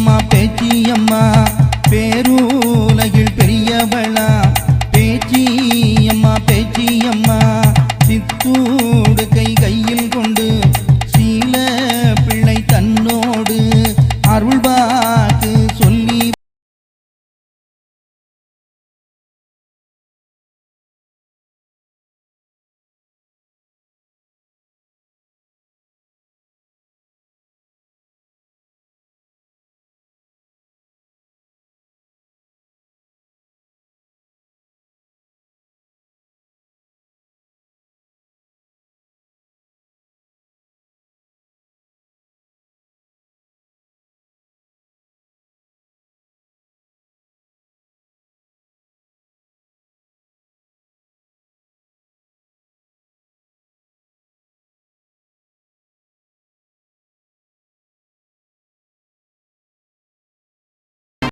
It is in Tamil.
அம்மா பேச்சி அம்மா.